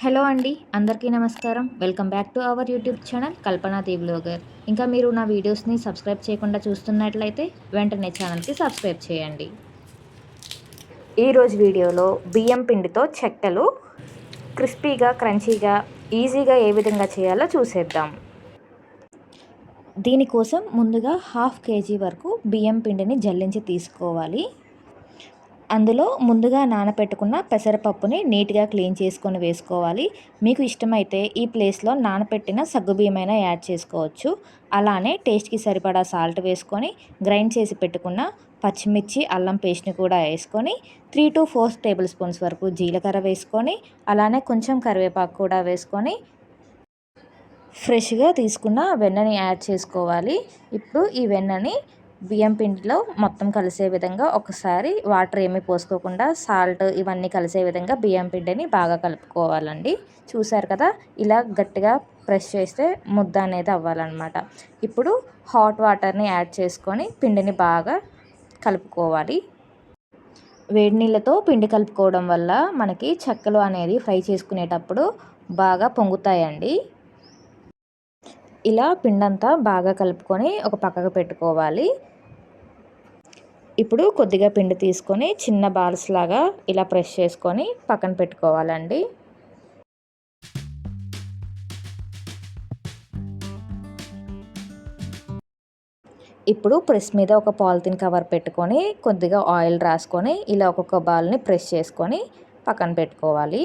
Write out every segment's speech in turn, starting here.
Hello అండి అందరికీ నమస్కారం. Welcome back to our YouTube channel Kalpana the blogger ఇంకా మీరు నా వీడియోస్ని సబ్స్క్రైబ్ చేయకుండా చూస్తున్నట్లయితే వెంటనే ఛానల్కి సబ్స్క్రైబ్ చేయండి. ఈరోజు వీడియోలో బియ్యం పిండితో చెక్కలు క్రిస్పీగా క్రంచీగా ఈజీగా ఏ విధంగా చేయాలో చూసేద్దాం. దీనికోసం ముందుగా హాఫ్ కేజీ వరకు బియ్యం పిండిని జల్లించి తీసుకోవాలి. అందులో ముందుగా నానపెట్టుకున్న పెసరపప్పుని నీట్గా క్లీన్ చేసుకొని వేసుకోవాలి. మీకు ఇష్టమైతే ఈ ప్లేస్లో నానపెట్టిన సగ్గుబియ్యమైనా యాడ్ చేసుకోవచ్చు. అలానే టేస్ట్కి సరిపడా సాల్ట్ వేసుకొని గ్రైండ్ చేసి పెట్టుకున్న పచ్చిమిర్చి అల్లం పేస్ట్ని కూడా వేసుకొని three to four table spoons వరకు జీలకర్ర వేసుకొని అలానే కొంచెం కరివేపాకు కూడా వేసుకొని ఫ్రెష్గా తీసుకున్న వెన్నని యాడ్ చేసుకోవాలి. ఇప్పుడు ఈ వెన్నని బియ్యం పిండిలో మొత్తం కలిసే విధంగా ఒకసారి వాటర్ ఏమీ పోసుకోకుండా సాల్ట్ ఇవన్నీ కలిసే విధంగా బియ్యం పిండిని బాగా కలుపుకోవాలండి. చూసారు కదా? ఇలా గట్టిగా ప్రెస్ చేస్తే ముద్ద అనేది అవ్వాలన్నమాట. ఇప్పుడు హాట్ వాటర్ని యాడ్ చేసుకొని పిండిని బాగా కలుపుకోవాలి. వేడి నీళ్ళతో పిండి కలుపుకోవడం వల్ల మనకి చెక్కలు అనేది ఫ్రై చేసుకునేటప్పుడు బాగా పొంగుతాయండి. ఇలా పిండంతా బాగా కలుపుకొని ఒక పక్కకు పెట్టుకోవాలి. ఇప్పుడు కొద్దిగా పిండి తీసుకొని చిన్న బాల్స్ లాగా ఇలా ప్రెస్ చేసుకొని పక్కన పెట్టుకోవాలండి. ఇప్పుడు ప్రెస్ మీద ఒక పాలిథిన్ కవర్ పెట్టుకొని కొద్దిగా ఆయిల్ రాసుకొని ఇలా ఒక్కొక్క బాల్ని ప్రెస్ చేసుకొని పక్కన పెట్టుకోవాలి.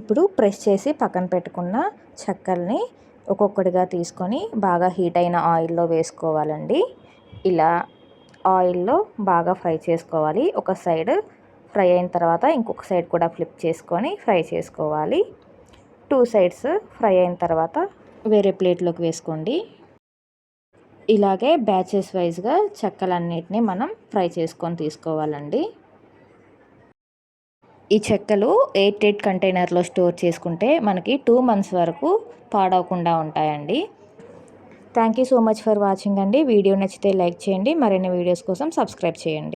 ఇప్పుడు ప్రెస్ చేసి పక్కన పెట్టుకున్న చెక్కల్ని ఒక్కొక్కటిగా తీసుకొని బాగా హీట్ అయిన ఆయిల్లో వేసుకోవాలండి. ఇలా ఆయిల్లో బాగా ఫ్రై చేసుకోవాలి. ఒక సైడ్ ఫ్రై అయిన తర్వాత ఇంకొక సైడ్ కూడా ఫ్లిప్ చేసుకొని ఫ్రై చేసుకోవాలి. టూ సైడ్స్ ఫ్రై అయిన తర్వాత వేరే ప్లేట్లోకి వేసుకోండి. ఇలాగే బ్యాచెస్ వైజ్గా చెక్కలన్నిటిని మనం ఫ్రై చేసుకొని తీసుకోవాలండి. ఈ చెక్కలు ఎయిట్ ఎయిట్ కంటైనర్లో స్టోర్ చేసుకుంటే మనకి టూ మంత్స్ వరకు పాడవకుండా ఉంటాయండి. Thank you so much for watching అండి. వీడియో నచ్చితే లైక్ చేయండి. మరిన్ని వీడియోస్ కోసం సబ్స్క్రైబ్ చేయండి.